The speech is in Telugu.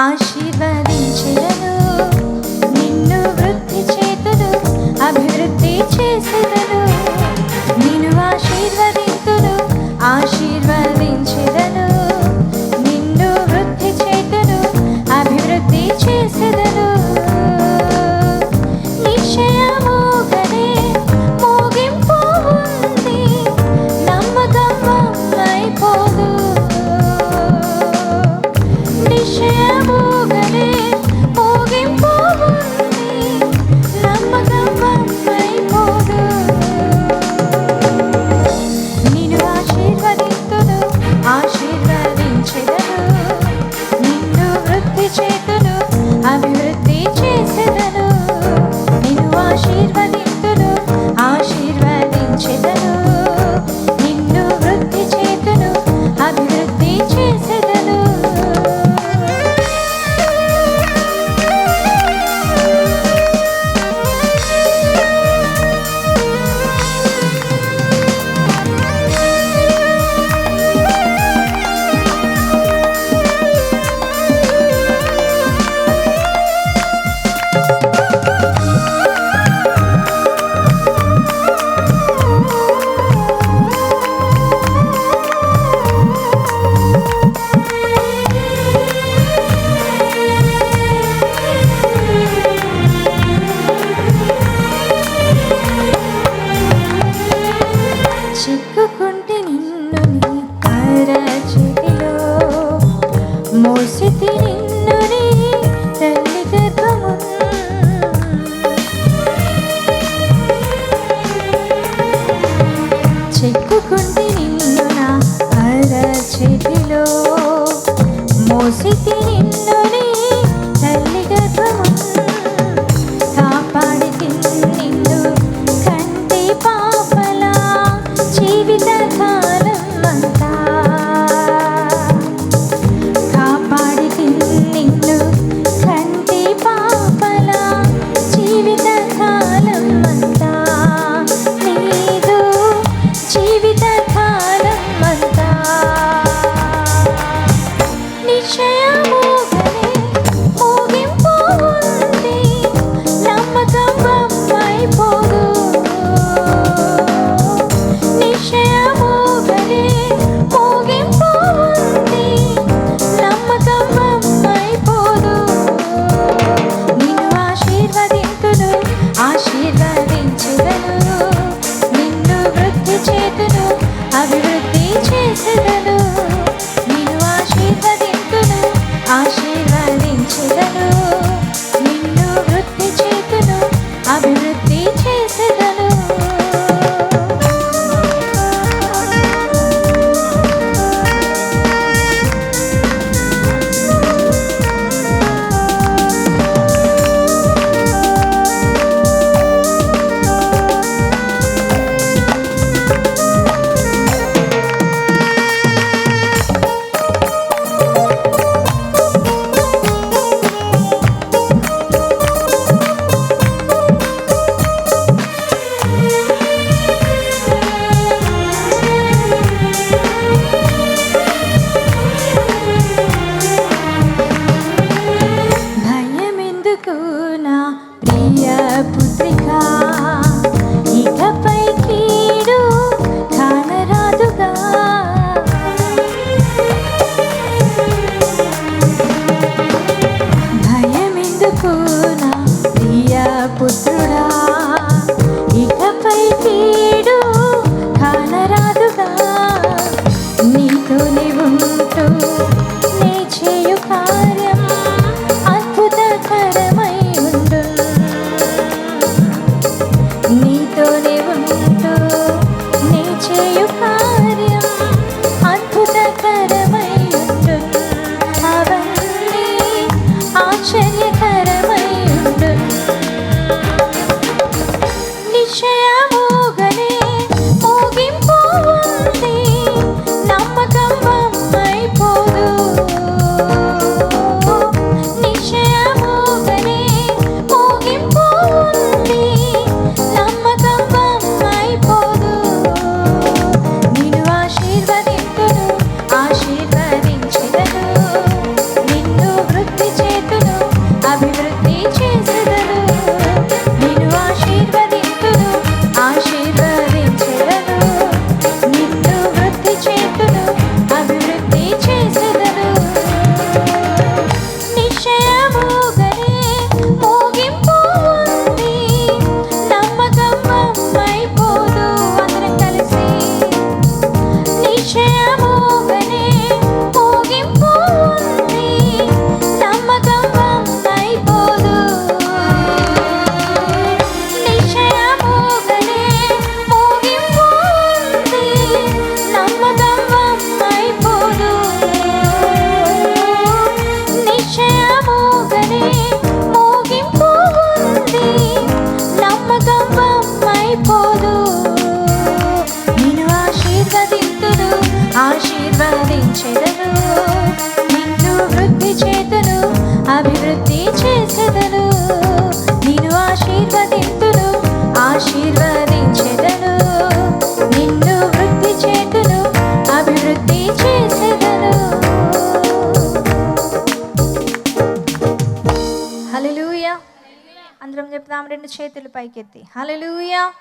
आशीर्वदिंचेदनु చెక్కుకుంటే నిన్ను నా అరచేతిలో మోసితి ಸುಧನು పుత్రుడా రెండు చేతులు పైకెత్తి. హల్లెలూయా.